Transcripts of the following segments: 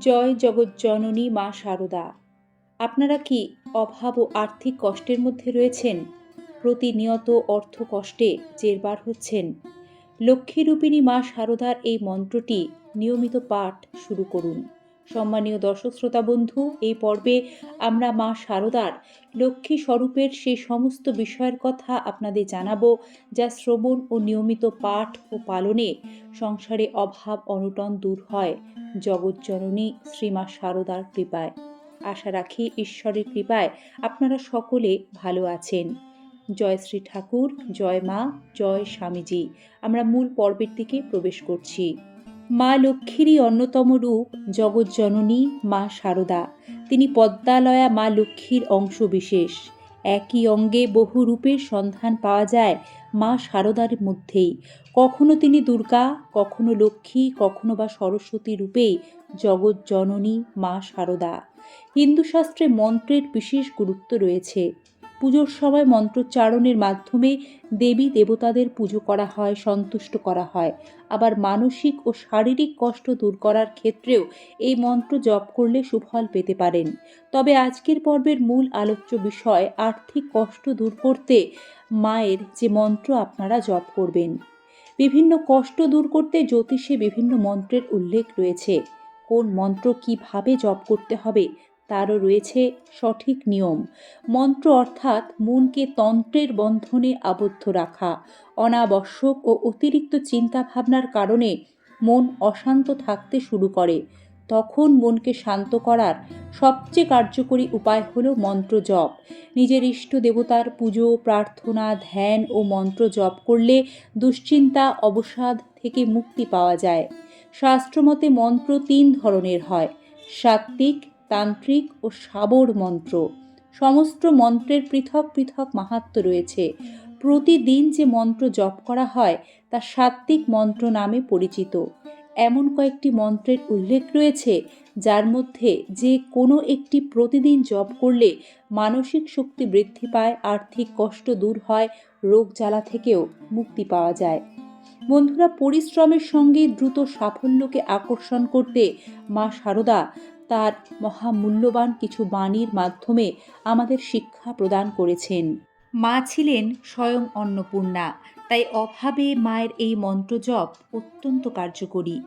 জয় জগজ্জননী মা শারদা আপনারা কি অভাব ও আর্থিক কষ্টের মধ্যে রয়েছেন? প্রতিনিয়ত অর্থ কষ্টে জেরবার হচ্ছেন। লক্ষ্মীরূপিণী মা শারদার এই মন্ত্রটি নিয়মিত পাঠ শুরু করুন। সম্মানীয় দর্শক শ্রোতা বন্ধু, এই পর্বে আমরা মা শারদার লক্ষ্মী স্বরূপের সেই সমস্ত বিষয়ের কথা আপনাদের জানাব, যা শ্রবণ ও নিয়মিত পাঠ ও পালনে সংসারে অভাব অনটন দূর হয়। জগজ্জননী শ্রীমা শারদার কৃপায়। আশা রাখি ঈশ্বরের কৃপায় আপনারা সকলে ভালো আছেন। জয় শ্রী ঠাকুর, জয় মা, জয় স্বামীজি। আমরা মূল পর্বের দিকে প্রবেশ করছি। মা লক্ষ্মীরই অন্যতম রূপ জগজ্জননী মা শারদা তিনি পদ্মালয়া মা লক্ষ্মীর অংশবিশেষ। একই অঙ্গে বহু রূপের সন্ধান পাওয়া যায় মা শারদার মধ্যেই। কখনো তিনি দুর্গা, কখনো লক্ষ্মী, কখনো বা সরস্বতী রূপেই জগজ্জননী মা শারদা হিন্দুশাস্ত্রে মন্ত্রের বিশেষ গুরুত্ব রয়েছে। পুজোর সময় মন্ত্রোচ্চারণের মাধ্যমে দেবী দেবতাদের পুজো করা হয়, সন্তুষ্ট করা হয়। আবার মানসিক ও শারীরিক কষ্ট দূর করার ক্ষেত্রেও এই মন্ত্র জপ করলে সুফল পেতে পারেন। তবে আজকের পর্বের মূল আলোচ্য বিষয়, আর্থিক কষ্ট দূর করতে মায়ের যে মন্ত্র আপনারা জপ করবেন। বিভিন্ন কষ্ট দূর করতে জ্যোতিষে বিভিন্ন মন্ত্রের উল্লেখ রয়েছে। কোন মন্ত্র কীভাবে জপ করতে হবে তারও রয়েছে সঠিক নিয়ম। মন্ত্র অর্থাৎ মনকে তন্ত্রের বন্ধনে আবদ্ধ রাখা। অনাবশ্যক ও অতিরিক্ত চিন্তাভাবনার কারণে মন অশান্ত থাকতে শুরু করে। তখন মনকে শান্ত করার সবচেয়ে কার্যকরী উপায় হল মন্ত্র জপ। নিজের ইষ্ট দেবতার পুজো, প্রার্থনা, ধ্যান ও মন্ত্র জপ করলে দুশ্চিন্তা, অবসাদ থেকে মুক্তি পাওয়া যায়। শাস্ত্রমতে মন্ত্র তিন ধরনের হয়। সাত্ত্বিক তান্ত্রিক ও সাবর মন্ত্র। সমস্ত মন্ত্রের পৃথক পৃথক মাহাত্ম রয়েছে। প্রতিদিন যে মন্ত্র জপ করা হয়, তা সাত্ত্বিক মন্ত্র নামে পরিচিত। এমন কয়েকটি মন্ত্রের উল্লেখ রয়েছে, যার মধ্যে যে কোনো একটি প্রতিদিন জপ করলে মানসিক শক্তি বৃদ্ধি পায়, আর্থিক কষ্ট দূর হয়, রোগ জ্বালা থেকেও মুক্তি পাওয়া যায়। বন্ধুরা, পরিশ্রমের সঙ্গে দ্রুত সাফল্যকে আকর্ষণ করতে মা শারদা তার মহামূল্যবান কিছু বাণীর মাধ্যমে আমাদের শিক্ষা প্রদান করেছেন। মা ছিলেন স্বয়ং অন্নপূর্ণা, তাই অভাবে মায়ের এই মন্ত্র জপ অত্যন্ত কার্যকরী।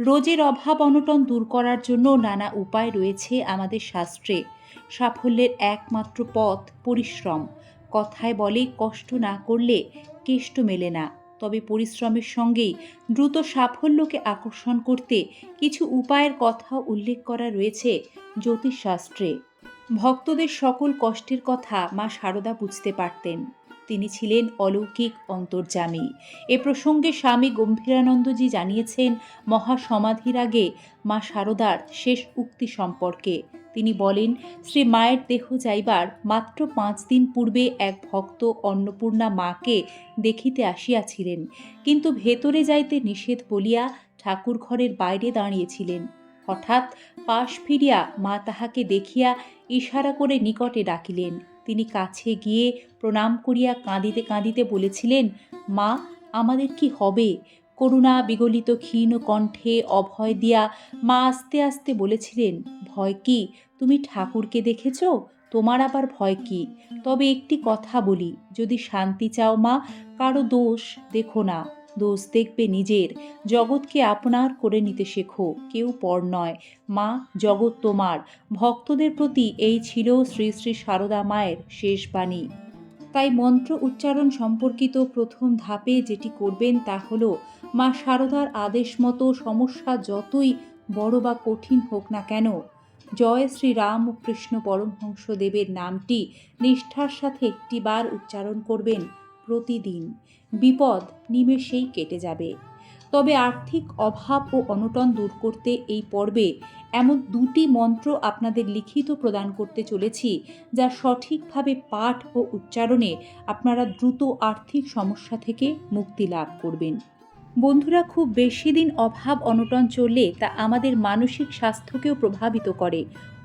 রোজের অভাব অনটন দূর করার জন্য নানা উপায় রয়েছে আমাদের শাস্ত্রে। সাফল্যের একমাত্র পথ পরিশ্রম। কথায় বলে কষ্ট না করলে কেষ্ট মেলে না। তবে পরিশ্রমের সঙ্গেই দ্রুত সাফল্যকে আকর্ষণ করতে কিছু উপায়ের কথা উল্লেখ করা রয়েছে জ্যোতিষশাস্ত্রে। ভক্তদের সকল কষ্টের কথা মা সারদা বুঝতে পারতেন। তিনি ছিলেন অলৌকিক অন্তর্যামী। এ প্রসঙ্গে স্বামী গম্ভীরানন্দজি জানিয়েছেন, মহাসমাধির আগে মা শারদার শেষ উক্তি সম্পর্কে। তিনি বলেন, শ্রী মায়ের দেহ যাইবার মাত্র পাঁচ দিন পূর্বে এক ভক্ত অন্নপূর্ণা মাকে দেখিতে আসিয়াছিলেন। কিন্তু ভেতরে যাইতে নিষেধ বলিয়া ঠাকুর ঘরের বাইরে দাঁড়িয়েছিলেন। হঠাৎ পাশ ফিরিয়া মা তাহাকে দেখিয়া ইশারা করে নিকটে ডাকিলেন। তিনি কাছে গিয়ে প্রণাম করিয়া কাঁদিতে কাঁদিতে বলেছিলেন, মা, আমাদের কি হবে? করুণা বিগলিত ক্ষীণ কণ্ঠে অভয় দিয়া মা আস্তে আস্তে বলেছিলেন, ভয় কি? তুমি ঠাকুরকে দেখেছ? তোমার আবার ভয় কি? তবে একটি কথা বলি, যদি শান্তি চাও মা, কারও দোষ দেখো না। দোষ দেখবে নিজের। জগৎকে আপনার করে নিতে শেখো। কেউ পর নয়। মা, জগৎ তোমার। ভক্তদের প্রতি এই ছিল শ্রী শ্রী সারদা মায়ের শেষ বাণী। তাই মন্ত্র উচ্চারণ সম্পর্কিত প্রথম ধাপে যেটি করবেন তা হল, মা সারদার আদেশ মতো সমস্যা যতই বড় বা কঠিন হোক না কেন, জয় শ্রী রাম কৃষ্ণ পরমহংসদেবের নামটি নিষ্ঠার সাথে একটিবার উচ্চারণ করবেন। প্রতিদিন। বিপদ নিমেষেই কেটে যাবে। তবে আর্থিক অভাব ও অনটন দূর করতে এই পর্বে এমন দুটি মন্ত্র আপনাদের লিখিত প্রদান করতে চলেছি, যা সঠিকভাবে পাঠ ও উচ্চারণে আপনারা দ্রুত আর্থিক সমস্যা থেকে মুক্তি লাভ করবেন। বন্ধুরা, খুব বেশি দিন অভাব অনটন চললে তা আমাদের মানসিক স্বাস্থ্যকেও প্রভাবিত করে।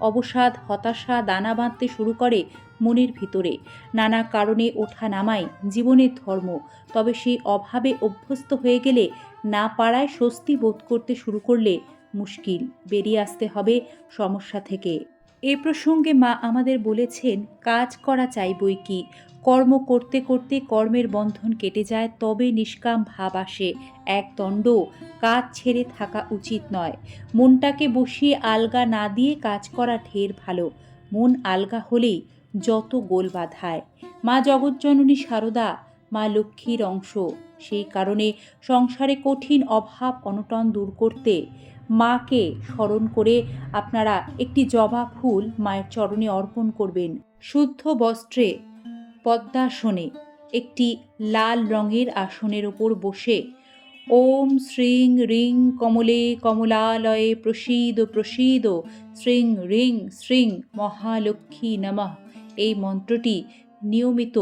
অবসাদ, হতাশা, দানা বাঁধতে শুরু করে মনের ভিতরে। নানা কারণে ওঠা নামায় জীবনের ধর্ম, তবে সেই অভাবে অভ্যস্ত হয়ে গেলে না পাড়ায় স্বস্তি বোধ করতে শুরু করলে মুশকিল। বেরিয়ে আসতে হবে সমস্যা থেকে। এ প্রসঙ্গে মা আমাদের বলেছেন, কাজ করা চাই বই কি? কর্ম করতে করতে কর্মের বন্ধন কেটে যায়, তবে নিষ্কাম ভাব আসে। এক দণ্ড, কাজ ছেড়ে থাকা উচিত নয়। মনটাকে বসিয়ে আলগা না দিয়ে কাজ করা ঢের ভালো। মন আলগা হলেই যত গোল বাধায়। মা জগজ্জননী সারদা, মা লক্ষ্মীর অংশ। সেই কারণে সংসারে কঠিন অভাব অনটন দূর করতে মাকে স্মরণ করে আপনারা একটি জবা ফুল মায়ের চরণে অর্পণ করবেন। শুদ্ধ বস্ত্রে পদ্মাসনে একটি লাল রঙের আসনের ওপর বসে ওম শ্রীং রিং কমলে কমলালয়ে প্রসীদ প্রসীদ, শ্রীং রিং শ্রীং মহালক্ষ্মী নমঃ। এই মন্ত্রটি নিয়মিত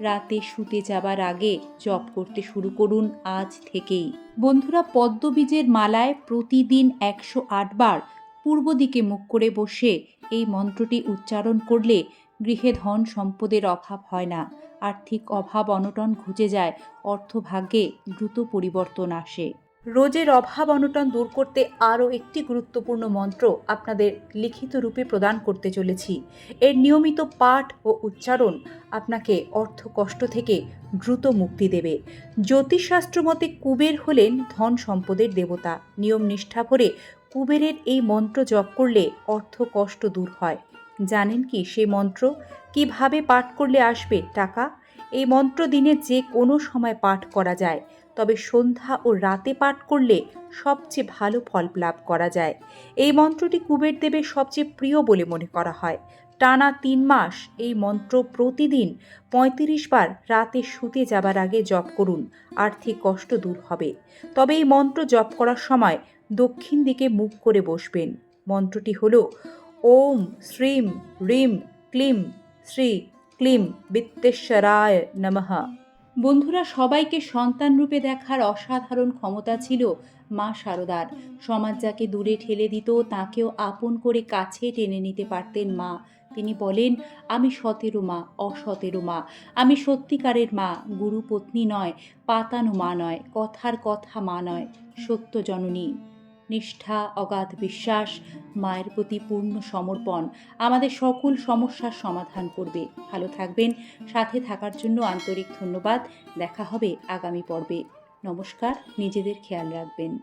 রাতে শুতে যাবার আগে জপ করতে শুরু করুন আজ থেকেই। বন্ধুরা, পদ্মবীজের মালায় প্রতিদিন একশো আটবার পূর্ব দিকে মুখ করে বসে এই মন্ত্রটি উচ্চারণ করলে গৃহে ধন সম্পদের অভাব হয় না। আর্থিক অভাব অনটন ঘুচে যায়, অর্থভাগ্যে দ্রুত পরিবর্তন আসে। রোজের অভাব অনটন দূর করতে আরও একটি গুরুত্বপূর্ণ মন্ত্র আপনাদের লিখিত রূপে প্রদান করতে চলেছি। এর নিয়মিত পাঠ ও উচ্চারণ আপনাকে অর্থ কষ্ট থেকে দ্রুত মুক্তি দেবে। জ্যোতিষশাস্ত্র মতে কুবের হলেন ধন সম্পদের দেবতা। নিয়ম নিষ্ঠা ভরে কুবেরের এই মন্ত্র জপ করলে অর্থ কষ্ট দূর হয়। জানেন কি সেই মন্ত্র? কীভাবে পাঠ করলে আসবে টাকা? এই মন্ত্র দিনে যে কোনো সময় পাঠ করা যায়, তবে সন্ধ্যা ও রাতে পাঠ করলে সবচেয়ে ভালো ফল লাভ করা যায়। এই মন্ত্রটি কুবের দেবের সবচেয়ে প্রিয় বলে মনে করা হয়। টানা তিন মাস এই মন্ত্র প্রতিদিন পঁয়ত্রিশ বার রাতে শুতে যাবার আগে জপ করুন, আর্থিক কষ্ট দূর হবে। তবে এই মন্ত্র জপ করার সময় দক্ষিণ দিকে মুখ করে বসবেন। মন্ত্রটি হলো ওম শ্রীম রিম ক্লিম শ্রী ক্লিম বিত্তেশ্বরায় নমঃ বন্ধুরা, সবাইকে সন্তান রূপে দেখার অসাধারণ ক্ষমতা ছিল মা সারদার। সমাজ যাকে দূরে ঠেলে দিত, তাকেও আপন করে কাছে টেনে নিতে পারতেন মা। তিনি বলেন, আমি সতেরো মা, অসতেরো মা। আমি সত্যিকারের মা গুরু পত্নী নয়, পাতানো মা নয়, কথার কথা মা নয়, সত্য জননী। নিষ্ঠা, অগাধ বিশ্বাস, মায়ের প্রতি পূর্ণ সমর্পণ। আমাদের সকল সমস্যার সমাধান করবে। ভালো থাকবেন। সাথে থাকার জন্য আন্তরিক ধন্যবাদ। দেখা হবে আগামী পর্বে। নমস্কার। নিজেদের খেয়াল রাখবেন।